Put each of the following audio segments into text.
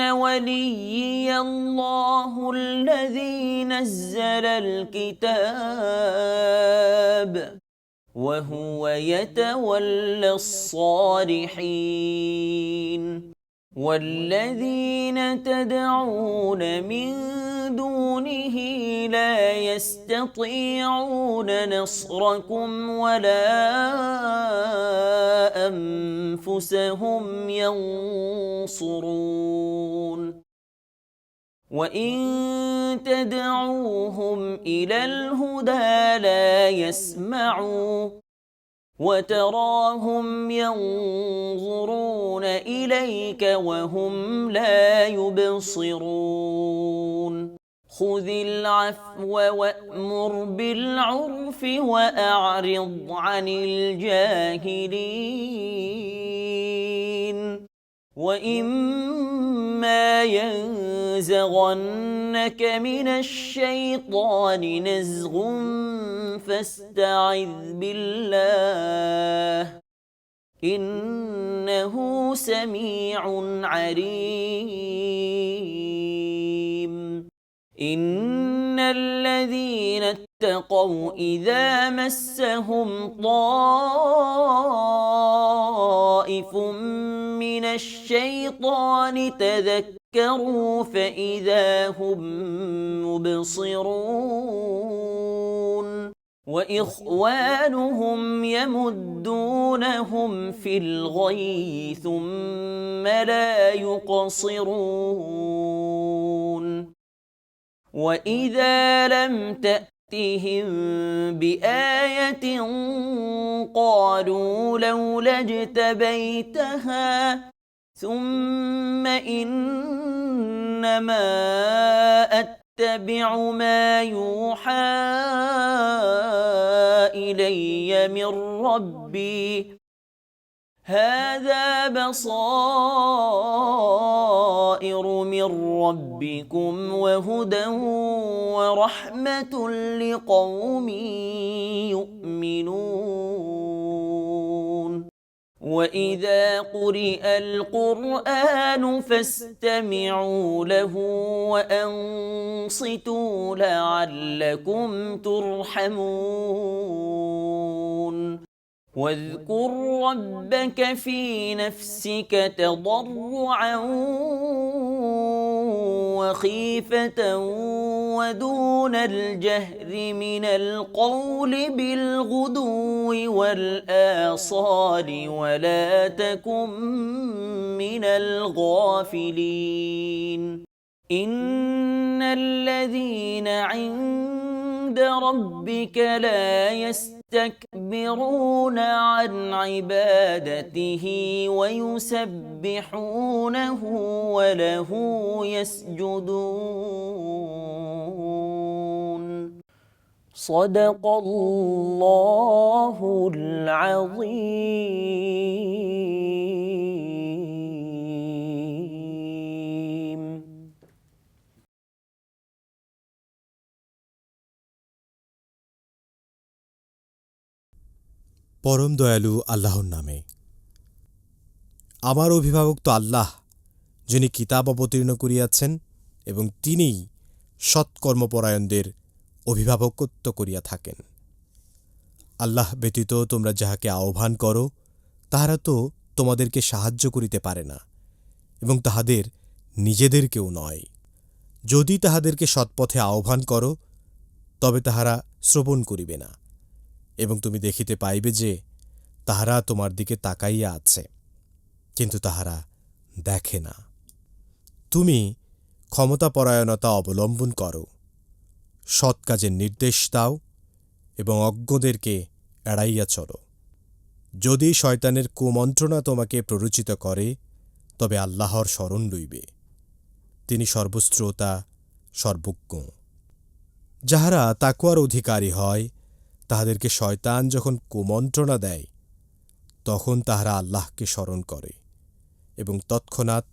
وليي الله الذي نزل الكتاب وهو يتولى الصالحين والذين تدعون من دونه لا يستطيعون نصركم ولا أنفسهم ينصرون. وان تدعوهم إلى الهدى لا يسمعوا وتراهم ينظرون إليك وهم لا يبصرون. خذ العفو وأمر بالعرف وأعرض عن الجاهلين. واما ينزغنك من الشيطان نزغ فاستعذ بالله انه سميع عليم ان الذين اتقوا إذا مسهم طائف من الشيطان تذكروا فإذا هم مبصرون وإخوانهم يمدونهم في الغي ثم لا يقصرون وإذا لم تاتهم بايه قالوا لولا اجتبيتها ثم انما اتبع ما يوحى الي من ربي هذا بصائر من ربكم وهدى ورحمة لقوم يؤمنون. وإذا قرئ القرآن فاستمعوا له وأنصتوا لعلكم ترحمون. واذكر ربك في نفسك تضرعا وخيفة ودون الجهر من القول بالغدو والآصال ولا تكن من الغافلين. إن الذين عند ربك لا يستكبرون عن عبادته ويسبحونه وله يسجدون. صدق الله العظيم. পরম দয়ালু আল্লাহর নামে। আমার অভিভাবক তো আল্লাহ, যিনি কিতাব অবতীর্ণ করিয়াছেন এবং তিনিই সৎকর্মপরায়ণদের অভিভাবকত্ব করিয়া থাকেন। আল্লাহ ব্যতীত তোমরা যাহাকে আহ্বান করো, তাহারা তো তোমাদেরকে সাহায্য করিতে পারে না এবং তাহাদের নিজেদেরকেও নয়। যদি তাহাদেরকে সৎপথে আহ্বান করো, তবে তাহারা শ্রবণ করিবে না। এবং তুমি দেখিতে পাইবে যে তাহারা তোমার দিকে তাকাইয়া আছে, কিন্তু তাহারা দেখে না। তুমি ক্ষমতাপরায়ণতা অবলম্বন করো সৎ কাজের নির্দেশ দাও এবং অজ্ঞদেরকে এড়াইয়া চলো। যদি শয়তানের কুমন্ত্রণা তোমাকে প্ররোচিত করে, তবে আল্লাহর স্মরণ লইবে। তিনি সর্বশ্রোতা, সর্বজ্ঞ। যাহারা তাকুয়ার অধিকারী হয় তাহাদেরকে শয়তান যখন কুমন্ত্রণা দেয়, তখন তাহারা আল্লাহকে স্মরণ করে এবং তৎক্ষণাৎ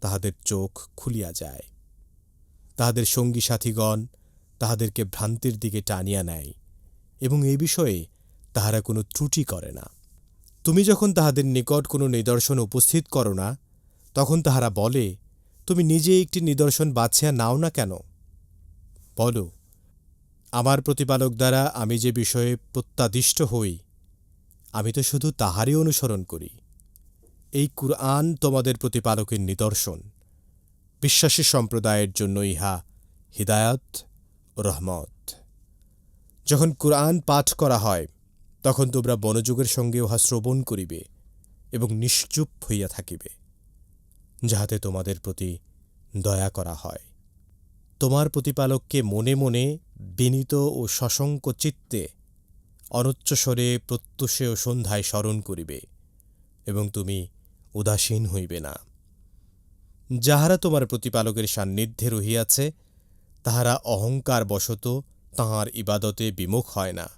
তাহাদের চোখ খুলিয়া যায়। তাহাদের সঙ্গী সাথীগণ তাহাদেরকে ভ্রান্তির দিকে টানিয়া নেয় এবং এ বিষয়ে তাহারা কোনো ত্রুটি করে না। তুমি যখন তাহাদের নিকট কোনো নিদর্শন উপস্থিত করো না, তখন তাহারা বলে, তুমি নিজে একটি নিদর্শন বাছিয়া নাও না কেন? বলো আমার প্রতিপালক দ্বারা আমি যে বিষয়ে প্রত্যাদিষ্ট হই, আমি তো শুধু তাহারই অনুসরণ করি। এই কুরআন তোমাদের প্রতিপালকের নিদর্শন। বিশ্বাসী সম্প্রদায়ের জন্য ইহা হিদায়ত রহমত। যখন কুরআন পাঠ করা হয়, তখন তোমরা বনযোগের সঙ্গে উহা শ্রবণ করিবে এবং নিশ্চুপ হইয়া থাকিবে, যাহাতে তোমাদের প্রতি দয়া করা হয়। তোমার প্রতিপালককে মনে মনে বিনীত ও সশঙ্ক চিত্তে অনুচ্চস্বরে প্রত্যুষে ও সন্ধ্যায় স্মরণ করিবে এবং তুমি উদাসীন হইবে না। যাহারা তোমার প্রতিপালকের সান্নিধ্যে রহিয়াছে, তাহারা অহংকার বশত তাহার ইবাদতে বিমুখ হয় না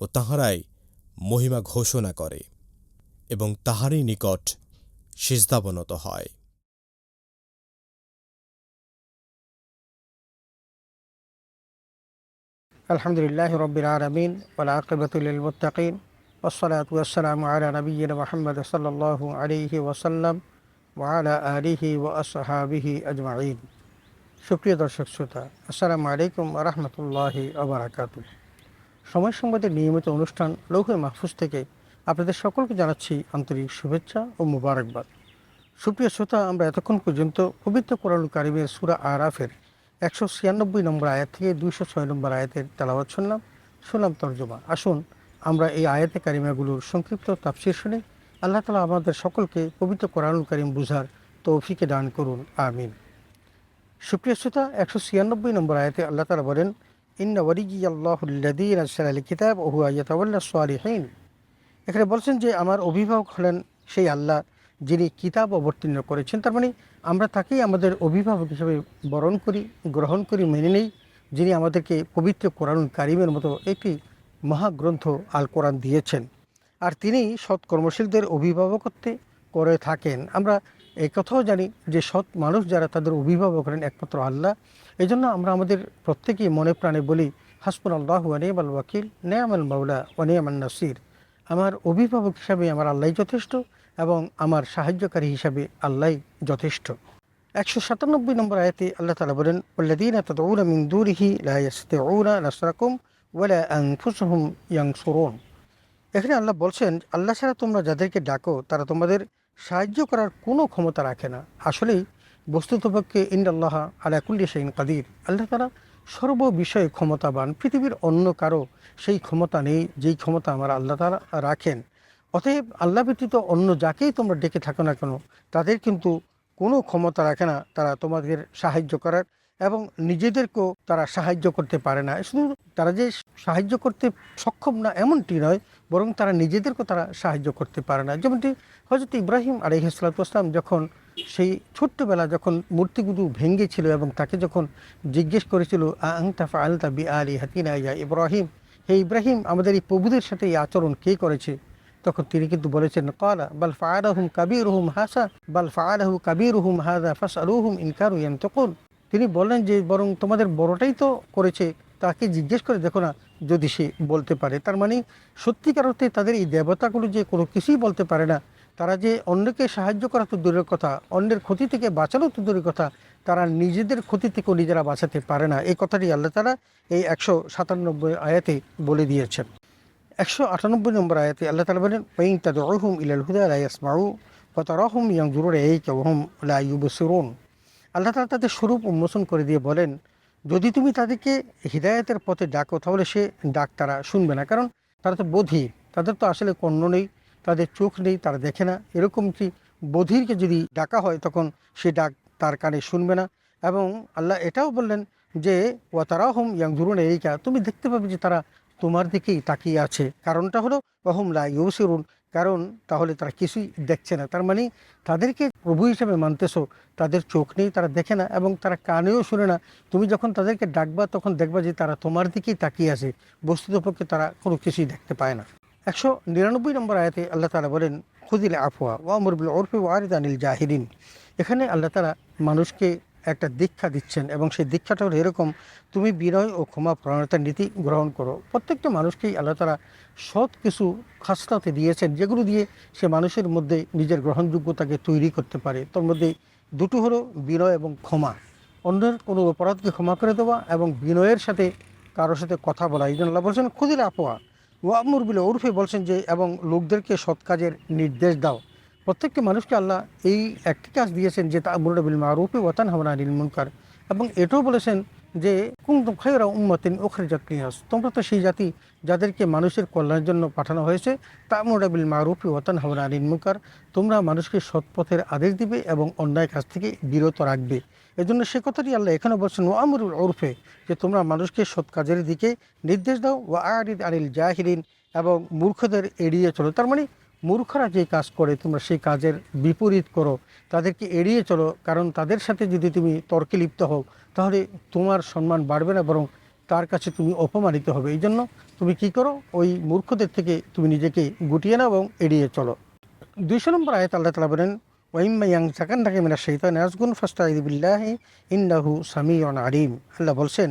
ও তাহারাই মহিমা ঘোষণা করে এবং তাহারই নিকট সিজদাবনত হয়। আলহামদুলিল্লাহ রবিল আলমিন ওলাকিবতুলমতাকিম ওসলাত ওসালাম আলা নবী মোহাম্মদ সাল্লাহ আলিহি ওসাল্লাম ওয়ালা আলিহি ও আসহাবিহি আজমাইন। সুপ্রিয় দর্শক শ্রোতা, আসসালাম আলাইকুম রহমতুল্লাহি আবরাকাত সময় সম্বন্ধে নিয়মিত অনুষ্ঠান লৌহ মাহফুজ থেকে আপনাদের সকলকে জানাচ্ছি আন্তরিক শুভেচ্ছা ও মুবারকবাদ। সুপ্রিয় শ্রোতা, আমরা এতক্ষণ পর্যন্ত পবিত্র কোরআন কারিমের সুরা আরাফের একশো ছিয়ানব্বই নম্বর আয়াত থেকে দুইশো ছয় নম্বর আয়াতের তেলাওয়াত শুনলাম। শুনলাম তর্জমা। আসুন, আমরা এই আয়াতে কারিমাগুলোর সংক্ষিপ্ত তাফসির শুনে। আল্লাহ তালা আমাদের সকলকে পবিত্র কোরআনুল কারিম বুঝার তৌফিকে দান করুন, আমিন। সুপ্রিয় শ্রোতা, একশো ছিয়ানব্বই নম্বর আয়াতে আল্লাহ তালা বলেন, ইন্না ওয়ারিজি কিতাব ওহু আয়াতাল্লাহ সালিহীন এখানে বলছেন যে, আমার অভিভাবক হলেন সেই আল্লাহ যিনি কিতাব অবতীর্ণ করেছেন। তার মানে আমরা তাকেই আমাদের অভিভাবক হিসেবে বরণ করি, গ্রহণ করি, মেনে নেই, যিনি আমাদেরকে পবিত্র কোরআন কারিমের মতো একটি মহাগ্রন্থ আল কোরআন দিয়েছেন। আর তিনি সৎ কর্মশীলদের অভিভাবকত্বে করে থাকেন। আমরা এই কথাও জানি যে সৎ মানুষ যারা তাদের অভিভাবক হলেন একমাত্র আল্লাহ। এই জন্য আমরা আমাদের প্রত্যেকেই মনে প্রাণে বলি হাসপুর আল্লাহ ওয়ানিয়াম আল ওয়াকিল নেয়াম আল মাউলা ওয়ানিয়াম আল নাসির। আমার অভিভাবক হিসাবে আমার আল্লাহ যথেষ্ট এবং আমার সাহায্যকারী হিসাবে আল্লাহ যথেষ্ট। একশো সাতানব্বই নম্বর আয়াতে আল্লাহ তালা বলেন উল্লাদিন তদৌরা মিন দূরিহি লাউনা নাসরাকুম ওয়ালা আনফুসহুম ইয়াংসুরুন এখানে আল্লাহ বলছেন, আল্লাহ ছাড়া তোমরা যাদেরকে ডাকো, তারা তোমাদের সাহায্য করার কোনো ক্ষমতা রাখে না। আসলেই বস্তুতপক্ষে ইন্দাল্লাহ আলাকুল্লি শাইন কাদির। আল্লাহ তালা সর্ব বিষয়ে ক্ষমতাবান, পৃথিবীর অন্য কারও সেই ক্ষমতা নেই, যেই ক্ষমতা আমার আল্লাহ তালা রাখেন। অতএব আল্লাহ ব্যতীত অন্য যাকেই তোমরা ডেকে থাকো না কেন, তাদের কিন্তু কোনো ক্ষমতা রাখে না, তারা তোমাদের সাহায্য করার এবং নিজেদেরকেও তারা সাহায্য করতে পারে না। শুধু তারা যে সাহায্য করতে সক্ষম না এমনটি নয়, বরং তারা নিজেদেরকেও তারা সাহায্য করতে পারে না। যেমনটি হজরত ইব্রাহিম আলহিসাল্লাম যখন সেই ছোট্টবেলা যখন মূর্তিগুলো ভেঙ্গেছিল এবং তাকে যখন জিজ্ঞেস করেছিল আংতাফা আলতা বি আলী হাতিনা ইয়া ইব্রাহিম? হে ইব্রাহিম, আমাদের এই প্রভুদের সাথে এই আচরণ কে করেছে? তখন তিনি কিন্তু বলেছেন, কালা, বাল ফায়ারহুম কাবির হুম হাসা বাল ফায়ারহু কাবির হুম হাদা ফাস আলুহুম ইনকারু তখন তিনি বললেন যে, বরং তোমাদের বড়টাই তো করেছে, তাকে জিজ্ঞেস করে দেখো না, যদি সে বলতে পারে। তার মানে সত্যিকার অর্থে তাদের এই দেবতাগুলো যে কোনো কিছুই বলতে পারে না। তারা যে অন্যকে সাহায্য করা তো দূরের কথা, অন্যের ক্ষতি থেকে বাঁচানো তো দূরের কথা, তারা নিজেদের ক্ষতি থেকেও নিজেরা বাঁচাতে পারে না। এই কথাটি আল্লাহ তারা এই একশো সাতানব্বই আয়াতে বলে দিয়েছেন। একশো আটানব্বই নম্বর আয়াতে আল্লাহ তালা বলেন, ওয়াইন তাদুহুম ইলাল হুদা লা ইয়াসমাউ ওয়া তারাহুম ইয়ানজুরুন ইলাইকা ওয়া হুম লা ইউবসিরুন। আল্লাহ তালা তাদের স্বরূপ উন্মোচন করে দিয়ে বলেন, যদি তুমি তাদেরকে হৃদায়তের পথে ডাকো, তাহলে সে ডাক তারা শুনবে না। কারণ তারা তো বোধি, তাদের তো আসলে কর্ণ নেই, তাদের চোখ নেই, তারা দেখে না। এরকম কি বধিরকে যদি ডাকা হয়, তখন সে ডাক তার কানে শুনবে না? এবং আল্লাহ এটাও বললেন যে ও তারা হোম ইয়াং ধরুন এইকা তুমি দেখতে পাবে যে তারা তোমার দিকেই তাকিয়ে আছে। কারণটা হলো অহম লা ইউসিরুন। কারণ তাহলে তারা কিছুই দেখছে না। তার মানে তাদেরকে প্রভু হিসেবে মানতেছো, তাদের চোখ নেই, তারা দেখে না এবং তারা কানেও শুনে না। তুমি যখন তাদেরকে ডাকবা, তখন দেখবা যে তারা তোমার দিকেই তাকিয়ে আছে। বস্তুতপক্ষে তারা কোনো কিছুই দেখতে পায় না। একশো নিরানব্বই নম্বর আয়াতে আল্লাহ তালা বলেন খুদিল আফওয়া ওয়া মুরবিল ওয়ারিদ আনিল জাহিরিন। এখানে আল্লাহ তালা মানুষকে একটা দীক্ষা দিচ্ছেন এবং সেই দীক্ষাটা হলো এরকম, তুমি বিনয় ও ক্ষমা প্রণতার নীতি গ্রহণ করো। প্রত্যেকটা মানুষকেই আল্লাহ তালা সৎ কিছু খাসলাতে দিয়েছেন, যেগুলো দিয়ে সে মানুষের মধ্যে নিজের গ্রহণযোগ্যতাকে তৈরি করতে পারে। তার মধ্যে দুটো হলো বিনয় এবং ক্ষমা। অন্যের কোনো অপরাধকে ক্ষমা করে দেওয়া এবং বিনয়ের সাথে কারোর সাথে কথা বলা। এই জন্য আল্লাহ বলছেন, খুদির আপোয়া ওয়ামুর বিলে ওরফে বলছেন যে, এবং লোকদেরকে সৎ কাজের নির্দেশ দাও। প্রত্যেকটি মানুষকে আল্লাহ এই একটি কাজ দিয়েছেন যে তা মুরুল বিল মারুফি ওয়াতান হামনা আনিল মুনকার। এবং এটাও বলেছেন যে কুমতুম খাইরা উম্মাতিন ওখরি জাতনিয়াস তোমরা তো সেই জাতি যাদেরকে মানুষের কল্যাণের জন্য পাঠানো হয়েছে তা মুরুল বিল মারুফি ওয়াতান হামনা আনিল মুনকার। তোমরা মানুষকে সৎপথের আদেশ দিবে এবং অন্যায় কাজ থেকে বিরত রাখবে। এজন্য সে কথাটি আল্লাহ এখানে বলছেন ওয়ামরুল ওরফে যে তোমরা মানুষকে সৎ কাজের দিকে নির্দেশ দাও। ওয়া আরিদ আনিল জাহিরিন এবং মূর্খদের এড়িয়ে চলো। তার মানে মূর্খরা যে কাজ করে, তোমরা সেই কাজের বিপরীত করো, তাদেরকে এড়িয়ে চলো। কারণ তাদের সাথে যদি তুমি তর্কে লিপ্ত হও, তাহলে তোমার সম্মান বাড়বে না, বরং তার কাছে তুমি অপমানিত হবে। এই জন্য তুমি কি করো? ওই মূর্খদের থেকে তুমি নিজেকে গুটিয়ে নাও এবং এড়িয়ে চলো। দুইশো নম্বর আয়ত আল্লাহ তালা বলেন ওয়াইম্মাইয়াং সাকান থাকে মেরা শৈতান আজগুন ফাস্তাইদিবিল্লাহ ইন্নাহু সামিউন আলিম। আল্লাহ বলছেন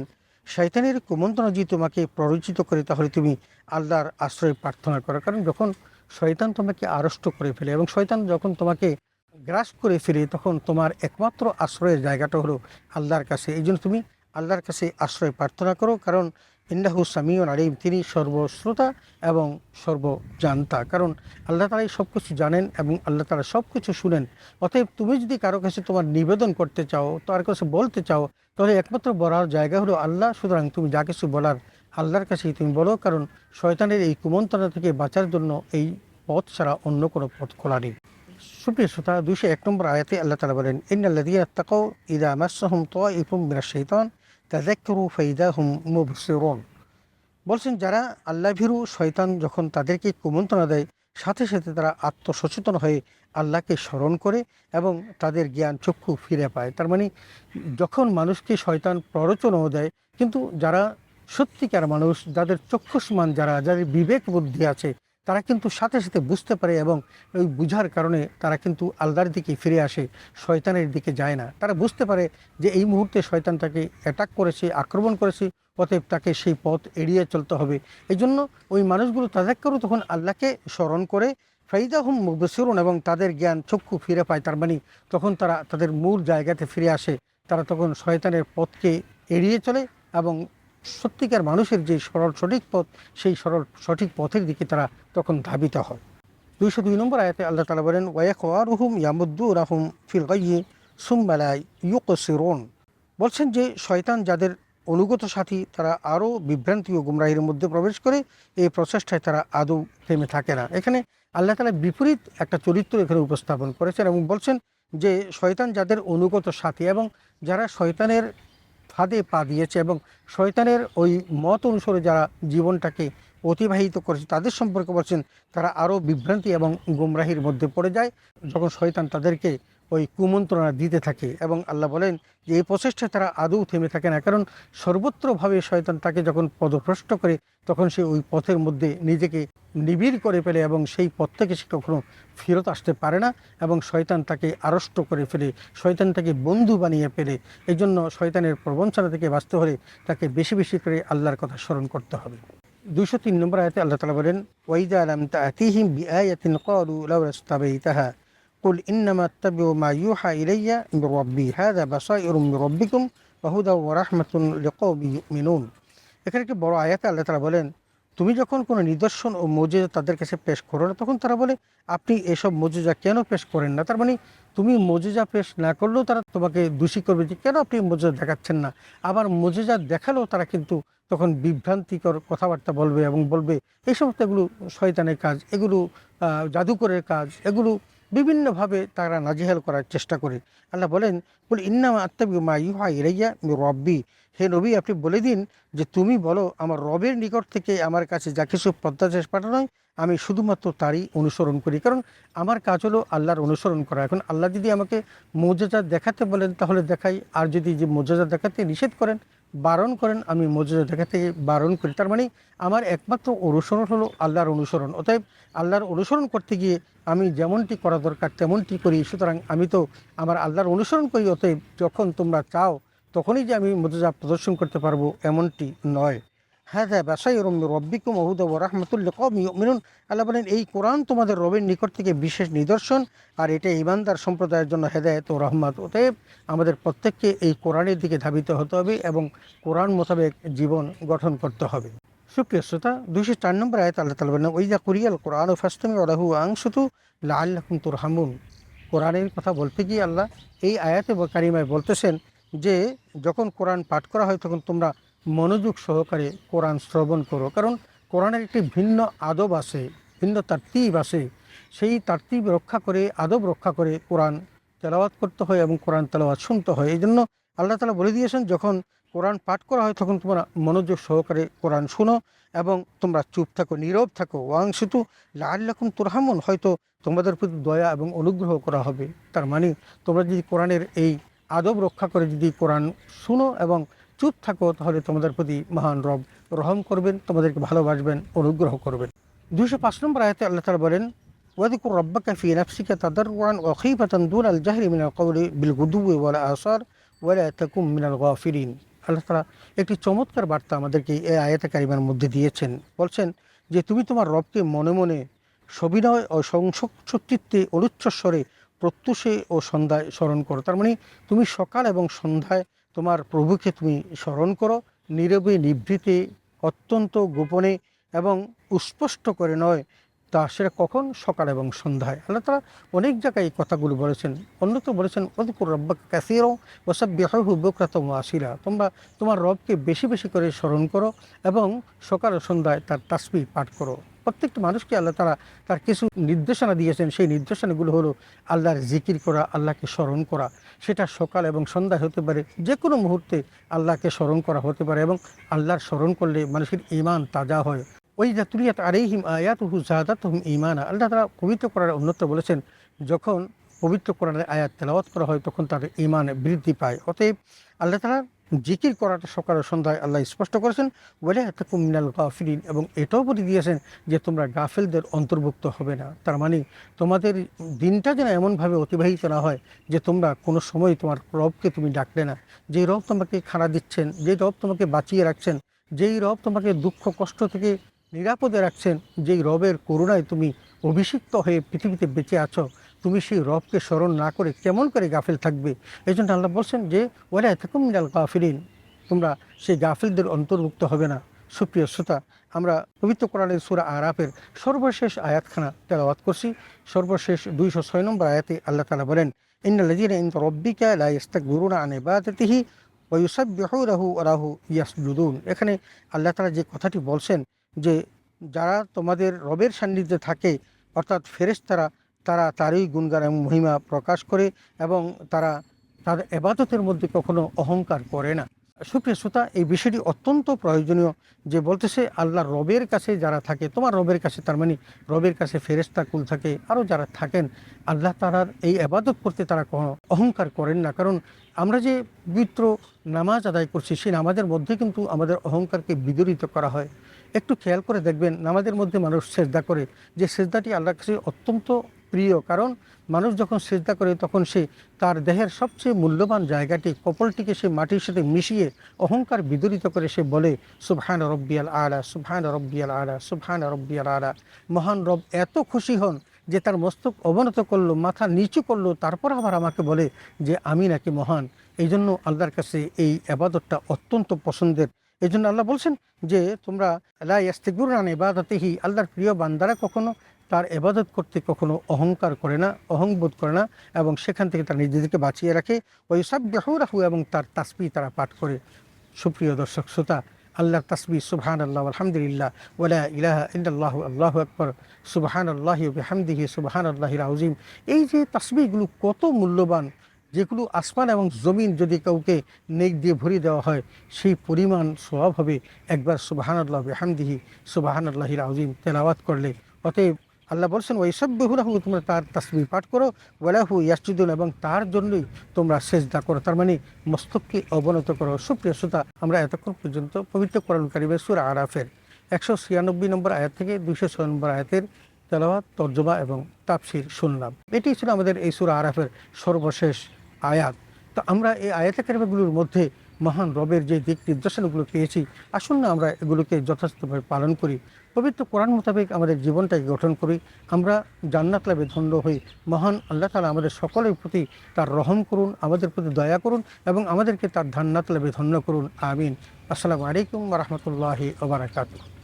শৈতানের কুমন্ত্রণা যদি তোমাকে প্ররোচিত করে, তাহলে তুমি আল্লাহর আশ্রয় প্রার্থনা করো। কারণ যখন শয়তান তোমাকে আড়ষ্ট করে ফেলে এবং শয়তান যখন তোমাকে গ্রাস করে ফেলে, তখন তোমার একমাত্র আশ্রয়ের জায়গাটা হলো আল্লাহর কাছে। এই জন্য তুমি আল্লাহর কাছে আশ্রয় প্রার্থনা করো, কারণ ইন্দাহু সামিউন আলিম, তিনি সর্বশ্রোতা এবং সর্বজান্তা। কারণ আল্লাহ তালাই সব কিছু জানেন এবং আল্লাহ তালা সব কিছু শুনেন। অতএব তুমি যদি কারও কাছে তোমার নিবেদন করতে চাও, তার কাছে বলতে চাও, তাহলে একমাত্র বলার জায়গা হলো আল্লাহ। সুতরাং তুমি যা কিছু বলার আল্লাহর কাছেই তুমি বলো, কারণ শয়তানের এই কুমন্ত্রণা থেকে বাঁচার জন্য এই পথ ছাড়া অন্য কোনো পথ খোলা নেই। সুপ্রিয় শ্রোতা, দুইশো এক নম্বর আয়াতে আল্লাহ তালা বলেন ইন্নাল্লাদিয়া তাকাও ইদা মাসাহুম তোয়া ইফুম মিনা শৈতান তাজাক্করু ফাইদা হুম মুবসিরুন। বলছেন, যারা আল্লাহ ভীরু, শয়তান যখন তাদেরকে কুমন্ত্রণা দেয়, সাথে সাথে তারা আত্মসচেতন হয়ে আল্লাহকে স্মরণ করে এবং তাদের জ্ঞান চক্ষু ফিরে পায়। তার মানে যখন মানুষকে শয়তান প্ররোচনাও দেয়, কিন্তু যারা সত্যিকার মানুষ, যাদের চক্ষুষ্মান যারা, যাদের বিবেক বুদ্ধি আছে, তারা কিন্তু সাথে সাথে বুঝতে পারে এবং ওই বুঝার কারণে তারা কিন্তু আল্লাহর দিকে ফিরে আসে, শয়তানের দিকে যায় না। তারা বুঝতে পারে যে এই মুহূর্তে শয়তান তাকে অ্যাটাক করেছে, আক্রমণ করেছে, অতএব তাকে সেই পথ এড়িয়ে চলতে হবে। এই জন্য ওই মানুষগুলো তাদেরকেও তখন আল্লাহকে স্মরণ করে ফাইদা হুম মুবসিরুন এবং তাদের জ্ঞান চক্ষু ফিরে পায়। তার মানে তখন তারা তাদের মূল জায়গাতে ফিরে আসে। তারা তখন শয়তানের পথকে এড়িয়ে চলে এবং সত্যিকার মানুষের যে সরল সঠিক পথ, সেই সরল সঠিক পথের দিকে তারা তখন ধাবিত হয়। দুইশো দুই নম্বর আয়াতে আল্লাহ তালা বলেন ওয়াক ওয়ারুহুম ইয়ামুদ্দু রাহুম ফিল গাইয়ে সুম্বালাই ইউকসিরোন। বলছেন যে, শয়তান যাদের অনুগত সাথী, তারা আরও বিভ্রান্তি ও গুমরাহির মধ্যে প্রবেশ করে, এই প্রচেষ্টায় তারা আদৌ থেমে থাকে না। এখানে আল্লাহ তালা বিপরীত একটা চরিত্র এখানে উপস্থাপন করেছেন এবং বলছেন যে, শয়তান যাদের অনুগত সাথী এবং যারা শয়তানের ফাঁদে পা দিয়েছে এবং শয়তানের ওই মত অনুসারে যারা জীবনটাকে অতিবাহিত করেছে, তাদের সম্পর্কে বলছেন, তারা আরও বিভ্রান্তি এবং গুমরাহির মধ্যে পড়ে যায়। যখন শয়তান তাদেরকে ওই কুমন্ত্রণা দিতে থাকে এবং আল্লাহ বলেন যে এই প্রচেষ্টায় তারা আদৌ থেমে থাকে না। কারণ সর্বত্রভাবে শয়তান তাকে যখন পদভ্রষ্ট করে, তখন সে ওই পথের মধ্যে নিজেকে নিবিড় করে ফেলে এবং সেই পথ থেকে সে কখনো ফেরত আসতে পারে না এবং শয়তান তাকে আড়ষ্ট করে ফেলে, শয়তান তাকে বন্ধু বানিয়ে ফেলে। এই জন্য শয়তানের প্রবঞ্চনা থেকে বাঁচতে হলে তাকে বেশি বেশি করে আল্লাহর কথা স্মরণ করতে হবে। দুশো তিন নম্বর আয়তে আল্লাহ তালা বলেন ওয়াইদা আলাম তাহিম বিআয়াতিন ক্বালু লাউ ইস্তাবাইতাহা قل إنما اتبع ما يوحى إلي من ربي هذا بصائر من ربكم وهدى ورحمة لقوم يؤمنون এখানে একটি বড় আয়াতে আল্লাহ তালা বলেন তুমি যখন কোনো নিদর্শন ও মজেজা তাদের কাছে পেশ করো না তখন তারা বলে আপনি এসব মজেজা কেন পেশ করেন না তার মানে তুমি মজেজা পেশ না করলেও তারা তোমাকে দোষী করবে যে কেন আপনি মজেজা দেখাচ্ছেন না আবার মজেজা দেখালেও তারা কিন্তু তখন বিভ্রান্তিকর কথাবার্তা বলবে এবং বলবে এই সমস্ত এগুলো শয়তানের কাজ এগুলো আহ, জাদুকরের কাজ এগুলো বিভিন্নভাবে তারা নাজেহাল করার চেষ্টা করে। আল্লাহ বলেন বলে ইন্নামা আত্মাবি মা ইউহা ইরাইয়া রব্বি। হে নবী, আপনি বলে দিন যে তুমি বলো, আমার রবের নিকট থেকে আমার কাছে যা কিছু প্রত্যাদেশ পাঠানো হয়, আমি শুধুমাত্র তারই অনুসরণ করি। কারণ আমার কাজ হলো আল্লাহর অনুসরণ করা। এখন আল্লাহ যদি আমাকে মোজাজা দেখাতে বলেন, তাহলে দেখাই। আর যদি যে মোজাজা দেখাতে নিষেধ করেন বারণ করেন, আমি মজুর দেখা থেকে বারণ করি। তার মানে আমার একমাত্র অনুসরণ হলো আল্লাহর অনুসরণ। অতএব আল্লাহর অনুসরণ করতে গিয়ে আমি যেমনটি করা দরকার, তেমনটি করি। সুতরাং আমি তো আমার আল্লাহর অনুসরণ করি, অতএব যখন তোমরা চাও, তখনই যে আমি মজুজা প্রদর্শন করতে পারব, এমনটি নয়। হ্যাঁ বাসাই রম রব্বিকুম মহুদ ও রহমতুল্লাহ কম মিনুন আল্লাহ বলেন, এই কোরআন তোমাদের রবের নিকট থেকে বিশেষ নিদর্শন, আর এটা ইমানদার সম্প্রদায়ের জন্য হেদায়ত ও রহমত। অতএব আমাদের প্রত্যেককে এই কোরআনের দিকে ধাবিত হতে হবে এবং কোরআন মোতাবেক জীবন গঠন করতে হবে। সুপ্রিয় শ্রোতা, দুইশো চার নম্বর আয়ত আল্লাহ তালা বলেন ওইজা কুরিয়াল কোরআন ও ফাস্তমি ওরাহু আংশুতু লাল্লাকুম তুর হামুন কোরআনের কথা বলতে গিয়ে আল্লাহ এই আয়াতে কারিমায় বলতেছেন যে, যখন কোরআন পাঠ করা হয়, তখন তোমরা মনোযোগ সহকারে কোরআন শ্রবণ করো। কারণ কোরআনের একটি ভিন্ন আদব আছে, ভিন্ন তার্তিব আছে। সেই তার্তিব রক্ষা করে, আদব রক্ষা করে কোরআন তেলাওয়াত করতে হয় এবং কোরআন তেলাওয়াত শুনতে হয়। এই জন্য আল্লাহ তালা বলে দিয়েছেন, যখন কোরআন পাঠ করা হয় তখন তোমরা মনোযোগ সহকারে কোরআন শুনো এবং তোমরা চুপ থাকো, নীরব থাকো। ওয়াং শুধু লাল্লাকুম তুরহামুন, হয়তো তোমাদের প্রতি দয়া এবং অনুগ্রহ করা হবে। তার মানে তোমরা যদি কোরআনের এই আদব রক্ষা করে যদি কোরআন শুনো এবং চুপ থাকো, তাহলে তোমাদের প্রতি মহান রব রহম করবেন, তোমাদেরকে ভালোবাসবেন, অনুগ্রহ করবেন। দুশো পাঁচ নম্বর আয়তে আল্লাহ তালা বলেন ওয়াদিকুর রব্বাকা ফি নাফসিকা তাদারুয়ান ওয়া খিফাতান দুন আল জাহরি মিনাল কওলি বিল গুদুই ওয়ালা আসার ওয়ালা তাকুম মিনাল গাফিরিন। আল্লাহ তালা একটি চমৎকার বার্তা আমাদেরকে এই আয়াতে কারিমার মধ্যে দিয়েছেন। বলছেন যে, তুমি তোমার রবকে মনে মনে সবিনয় ও সংসচিত্তে অনুচ্চস্বরে প্রত্যুষে ও সন্ধ্যায় স্মরণ করো। তার মানে তুমি সকাল এবং সন্ধ্যায় তোমার প্রভুকে তুমি স্মরণ করো, নীরবে নিভৃতে, অত্যন্ত গোপনে এবং উস্পষ্ট করে নয়, তা সেটা কখন? সকাল এবং সন্ধ্যায়। আল্লাহ তালা অনেক জায়গায় এই কথাগুলো বলেছেন। অন্যত বলেছেন অধিকুর রব্বাক ক্যাসিরও ওসব বেহু বকরাত আসিরা তোমরা তোমার রবকে বেশি বেশি করে স্মরণ করো এবং সকাল সন্ধ্যায় তার তাসবি পাঠ করো। প্রত্যেকটা মানুষকে আল্লাহ তারা তার কিছু নির্দেশনা দিয়েছেন। সেই নির্দেশনাগুলো হলো আল্লাহর জিকির করা, আল্লাহকে স্মরণ করা। সেটা সকাল এবং সন্ধ্যায় হতে পারে যে কোনো মুহূর্তে আল্লাহকে স্মরণ করা হতে পারে এবং আল্লাহর স্মরণ করলে মানুষের ইমান তাজা হয়। ওই জাতুরিয়াত আরেহিম আয়াত হু জাহাদাত হুম ইমানা আল্লাহ তারা পবিত্র করার অন্যত্র বলেছেন, যখন পবিত্র কোরআনের আয়াত তেলাওয়াত করা হয়, তখন তার ইমান বৃদ্ধি পায়। অতএব আল্লাহ তালা জিকির করাটা সকাল সন্ধ্যায় আল্লাহ স্পষ্ট করেছেন বলে এতকুম মিনাল গাফিলিন এবং এটাও বলে দিয়েছেন যে, তোমরা গাফেলদের অন্তর্ভুক্ত হবে না। তার মানে তোমাদের দিনটা যেন এমনভাবে অতিবাহিত না হয় যে, তোমরা কোনো সময় তোমার রবকে তুমি ডাকলে না। যে রব তোমাকে খাড়া দিচ্ছেন, যে রব তোমাকে বাঁচিয়ে রাখছেন, যেই রব তোমাকে দুঃখ, কষ্ট থেকে নিরাপদে রাখছেন, যেই রবের করুণায় তুমি অভিষিক্ত হয়ে পৃথিবীতে বেঁচে আছো তুমি সেই রবকে স্মরণ না করে কেমন করে গাফিল থাকবে? এই জন্য আল্লাহ বলছেন যে ওরা এতকম মিনাল গাফিলিন। তোমরা সেই গাফিলদের অন্তর্ভুক্ত হবে না। সুপ্রিয় শ্রোতা, আমরা পবিত্র কোরআনের সুরা আরাফের সর্বশেষ আয়াতখানা তেলাওয়াত করছি। সর্বশেষ দুইশো ছয় নম্বর আয়াতে আল্লাহ তালা বলেন রব্বিকা আন ইয়াসজুদুন। এখানে আল্লাহ তাআলা যে কথাটি বলছেন যে, যারা তোমাদের রবের সান্নিধ্যে থাকে, অর্থাৎ ফেরেশতারা তারা তারই গুণগান এবং মহিমা প্রকাশ করে এবং তারা তার এবাদতের মধ্যে কখনো অহংকার করে না। সুপ্রিয় শ্রোতা, এই বিষয়টি অত্যন্ত প্রয়োজনীয় যে বলতেছে আল্লাহ রবের কাছে যারা থাকে, তোমার রবের কাছে, তার মানে রবের কাছে ফেরেস্তা কুল থাকে, আরও যারা থাকেন, আল্লাহ তারার এই আবাদত করতে তারা কোনো অহংকার করেন না। কারণ আমরা যে পবিত্র নামাজ আদায় করছি, সেই নামাজের মধ্যে কিন্তু আমাদের অহংকারকে বিদরিত করা হয়। একটু খেয়াল করে দেখবেন, নামাজের মধ্যে মানুষ সেজদা করে। যে সেজদাটি আল্লাহর কাছে অত্যন্ত প্রিয়। কারণ মানুষ যখন সেজদা করে, তখন সে তার দেহের সবচেয়ে মূল্যবান জায়গাটি, কপলটিকে সে মাটির সাথে মিশিয়ে অহংকার বিদরিত করে সে বলে, সুবহান রব্বিয়াল আলা, সুবহান রব্বিয়াল আলা, সুবহান রব্বিয়াল আলা। মহান রব এত খুশি হন যে তার মস্তক অবনত করল, মাথা নিচু করল, তারপর আবার আমাকে বলে যে, আমি নাকি মহান। এই জন্য আল্লাহর কাছে এই আবাদতটা অত্যন্ত পছন্দের। এই জন্য আল্লাহ বলছেন যে, তোমরা আল্লাহ ইয়াস্তিকুরান এবাদতেহি আল্লাহর প্রিয় বান্দারা কখনো তার এবাদত করতে কখনো অহংকার করে না অহংবোধ করে না এবং সেখান থেকে তার নিজেদেরকে বাঁচিয়ে রাখে। ওই সব রাহু এবং তার তাসপি তারা পাঠ করে। সুপ্রিয় দর্শক, শ্রোতা আল্লাহ তসবি সুবহান আল্লাহ আলহামদুলিল্লাহ ওলা ইলাহা ইল্লাল্লাহ, আল্লাহ আকবর সুবহান আল্লাহ বিহামদিহি সুবহান আল্লাহির আউজিম এই যে তাসবিগুলো কত মূল্যবান, যেগুলো আসমান এবং জমিন যদি কাউকে নেক দিয়ে ভরিয়ে দেওয়া হয়, সেই পরিমাণ স্বভাব হবে একবার সুবাহান আল্লাহ বেহামদিহি সুবাহান আল্লাহির আউজিম তেলাওয়াত করলে। অতএব আল্লাহ বলছেন ওই সব বেহুরাহু তোমরা তার তাসবি পাঠ করো। ওয়ালাহু ইয়াসজুদুন, এবং তার জন্যই তোমরা সেজদা করো। তার মানে মস্তককে অবনত করো। সুপ্রিয় শ্রোতা, আমরা এতক্ষণ পর্যন্ত পবিত্র কোরআন কারিমের সুর আরাফের একশো ছিয়ানব্বই নম্বর আয়াত থেকে দুইশো ছয় নম্বর আয়াতের তেলাওয়াত, তর্জমা এবং তাপসির শুনলাম। এটি ছিল আমাদের এই সুর আরাফের সর্বশেষ আয়াত। তো আমরা এই আয়াত কারিমাগুলোর মধ্যে মহান রবের যে দিক নির্দেশনাগুলো পেয়েছি, আসুন না আমরা এগুলোকে যথাযথভাবে পালন করি। পবিত্র কোরআন মোতাবেক আমাদের জীবনটাকে গঠন করি। আমরা জান্নাত লাভে ধন্য হই। মহান আল্লাহ তালা আমাদের সকলের প্রতি তার রহম করুন, আমাদের প্রতি দয়া করুন এবং আমাদেরকে তার ধান্নাত লাভে ধন্য করুন। আমিন। আসসালামু আলাইকুম রহমতুল্লাহি ওবরাকাতুহ